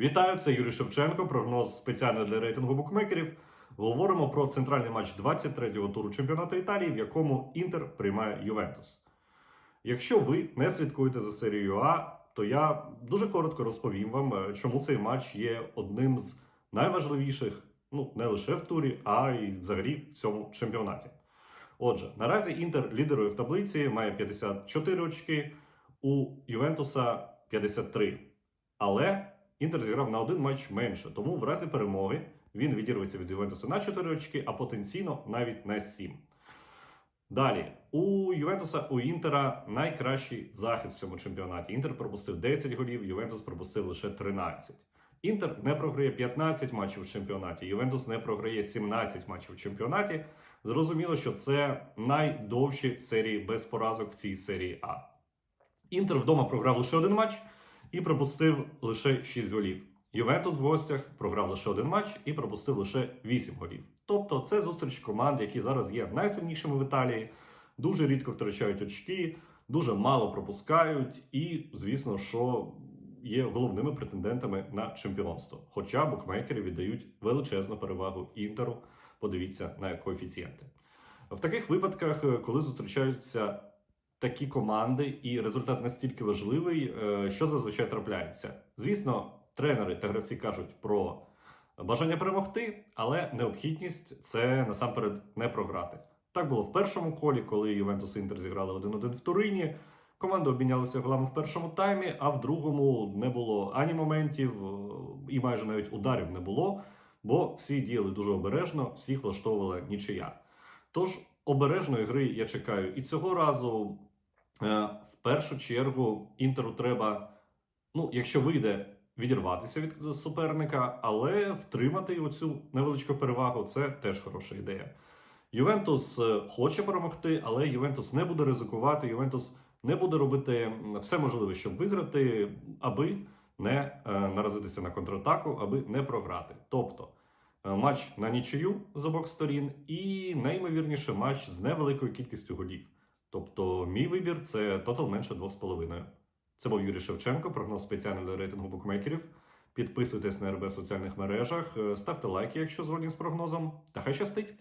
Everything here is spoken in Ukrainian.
Вітаю, це Юрій Шевченко. Прогноз спеціально для рейтингу букмекерів. Говоримо про центральний матч 23-го туру чемпіонату Італії, в якому Інтер приймає Ювентус. Якщо ви не слідкуєте за серією А, то я дуже коротко розповім вам, е, чому цей матч є одним з найважливіших, ну не лише в турі, а й взагалі в цьому чемпіонаті. Отже, наразі Інтер лідерує в таблиці, має 54 очки, у Ювентуса 53. Але Інтер зіграв на один матч менше, тому в разі перемоги він відірветься від Ювентуса на 4 очки, а потенційно навіть на 7. Далі, у Ювентуса у Інтера найкращий захист в цьому чемпіонаті. Інтер пропустив 10 голів, Ювентус пропустив лише 13. Інтер не програє 15 матчів в чемпіонаті, Ювентус не програє 17 матчів в чемпіонаті. Зрозуміло, що це найдовші серії без поразок в цій серії А. Інтер вдома програв лише один матч і пропустив лише 6 голів. Ювентус в гостях програв лише один матч і пропустив лише 8 голів. Тобто це зустріч команд, які зараз є найсильнішими в Італії, дуже рідко втрачають очки, дуже мало пропускають, і, звісно, що є головними претендентами на чемпіонство. Хоча букмекери віддають величезну перевагу інтеру. Подивіться на коефіцієнти. В таких випадках, коли зустрічаються такі команди, і результат настільки важливий, е, що зазвичай трапляється. Звісно, тренери та гравці кажуть про бажання перемогти, але необхідність це насамперед не програти. Так було в першому колі, коли Ювентус Інтер зіграли 1-1 в Турині. Команди обмінялися голами в першому таймі, а в другому не було ані моментів, е, і майже навіть ударів не було, бо всі діяли дуже обережно, всіх влаштовувала нічия. Тож обережної гри я чекаю і цього разу. Е, В першу чергу інтеру треба, ну, якщо вийде, відірватися від суперника, але втримати оцю невеличку перевагу це теж хороша ідея. Ювентус е, хоче перемогти, але Ювентус не буде ризикувати. Ювентус не буде робити все можливе, щоб виграти, аби не е, наразитися на контратаку, аби не програти. Тобто матч на нічию з обох сторін, і найімовірніше матч з невеликою кількістю голів. Тобто, мій вибір це тотал менше 2,5. Це був Юрій Шевченко, прогноз спеціально для рейтингу букмекерів. Підписуйтесь на РБ в соціальних мережах, е, ставте лайки, якщо згодні з прогнозом. Та хай щастить!